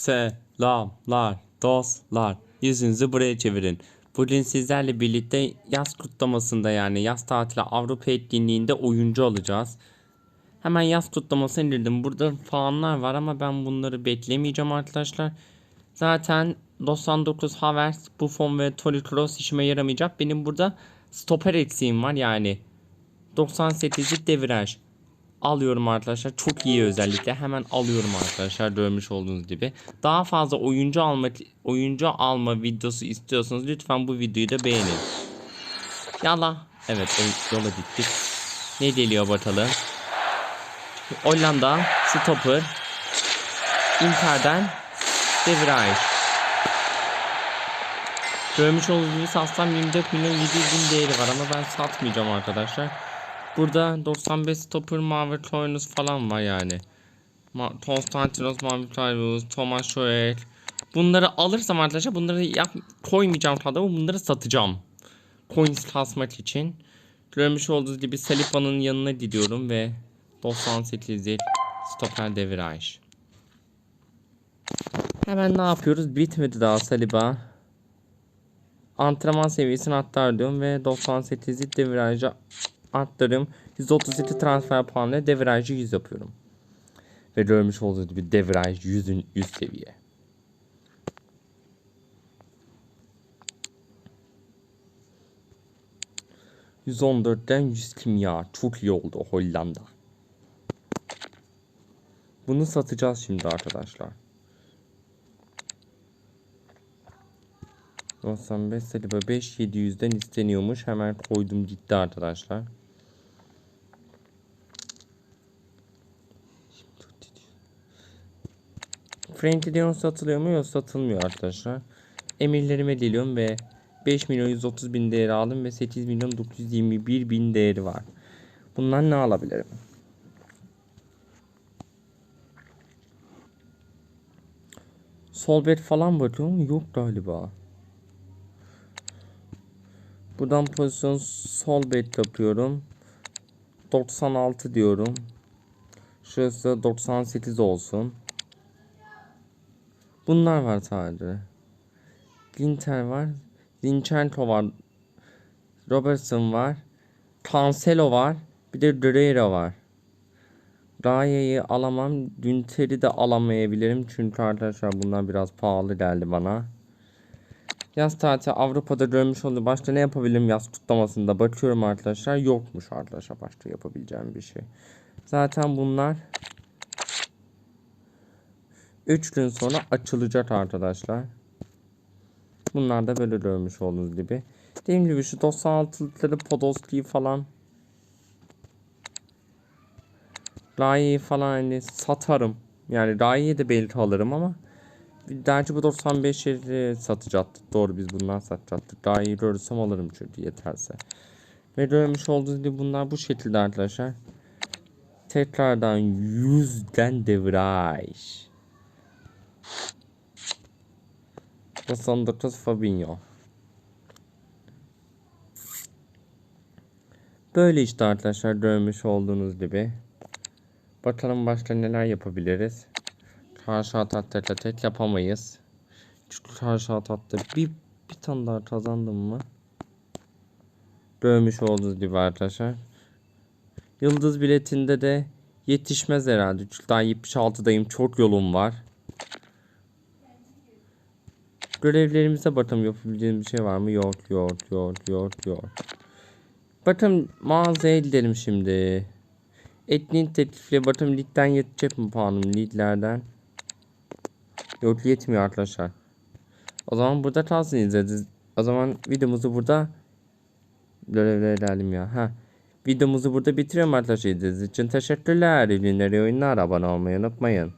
Selamlar dostlar. Yüzünüzü buraya çevirin. Bugün sizlerle birlikte yaz kutlamasında yani yaz tatili Avrupa etkinliğinde oyuncu alacağız. Hemen yaz kutlamasını indirdim. Burada falanlar var ama ben bunları beklemeyeceğim arkadaşlar. Zaten 99 Havertz, Buffon ve Toni Kroos işime yaramayacak. Benim burada stoper eksiğim var yani. 98'lik deviraj alıyorum arkadaşlar. Çok iyi özellikle. Hemen alıyorum arkadaşlar görmüş olduğunuz gibi. Daha fazla oyuncu alma oyuncu alma videosu istiyorsanız lütfen bu videoyu da beğenin. Yalla. Evet yola gittik. Ne geliyor bakalım? Hollanda stopper. Inter'den De Vrij. Görmüş olduğunuz gibi satsam 24 milyon 700 bin değeri var ama ben satmayacağım arkadaşlar. Burada 95 stopper Mavi Kloyunus falan var yani. Ma Konstantinos Mavi Kloyunus, Thomas Schoel. Bunları alırsam arkadaşlar bunları yap koymayacağım tadı bunları satacağım. Coins kasmak için. Görmüş olduğunuz gibi Salipa'nın yanına gidiyorum ve 98 zil stoper deviraj. Hemen ne yapıyoruz? Bitmedi daha Saliba. Antrenman seviyesini atlar diyorum ve 98 zil deviraja arttırım 137 transfer puanla devirajı 100 yapıyorum. Ve görmüş olduğunuz gibi deviraj 100'ün 100 seviye. %14'ten 100 kimya. Çok iyi oldu Hollanda. Bunu satacağız şimdi arkadaşlar. 95 Saliba 5 700'den isteniyormuş. Hemen koydum gitti arkadaşlar. Frankie Dion satılıyor mu? Yok satılmıyor arkadaşlar. Emirlerime geliyorum ve 5 milyon 130 bin değeri aldım ve 8 milyon 921 bin değeri var. Bundan ne alabilirim? Sol bet falan bakıyorum yok galiba. Buradan pozisyon sol bet yapıyorum. 96 diyorum. Şurası 98 olsun. Bunlar var sadece. Ginter var. Zinchenko var. Robertson var. Cancelo var. Bir de Guerrero var. Raya'yı alamam. Günter'i de alamayabilirim. Çünkü arkadaşlar bunlar biraz pahalı geldi bana. Yaz tatili Avrupa'da görmüş olduğu başka ne yapabilirim yaz kutlamasında bakıyorum arkadaşlar. Yokmuş arkadaşlar başka yapabileceğim bir şey. Zaten bunlar 3 gün sonra açılacak arkadaşlar. Bunlar da böyle görmüş olduğunuz gibi. Dediğim gibi şu 96'lıkları Podolski'yi falan Rai'yi falan hani satarım. Yani Rai'yi de belki alırım ama Gerçi bu 95'leri satacaktık. Doğru biz bundan satacaktık. Daha iyi görürsem alırım çünkü yeterse. Ve görmüş olduğunuz gibi bunlar bu şekilde arkadaşlar. Tekrardan 100'den devraj. 99 Fabinho. Böyle işte arkadaşlar görmüş olduğunuz gibi. Bakalım başka neler yapabiliriz. Karşı atatta tek yapamayız. Çünkü karşı atatta bir, bir tane daha kazandım mı? Görmüş olduğunuz gibi arkadaşlar. Yıldız biletinde de yetişmez herhalde. Çünkü daha 76'dayım. Çok yolum var. Görevlerimize bakalım yapabileceğim bir şey var mı? Yok yok yok yok yok. Bakın mağazaya gidelim şimdi. Etnik teklifle bakın ligden yetecek mi puanım liglerden? Yok yetmiyor arkadaşlar. O zaman burada kalsın izlediz. O zaman videomuzu burada ilerleyelim ya. Ha. Videomuzu burada bitiriyorum arkadaşlar izlediğiniz için teşekkürler. İyi günler, oyunlar. Abone olmayı unutmayın.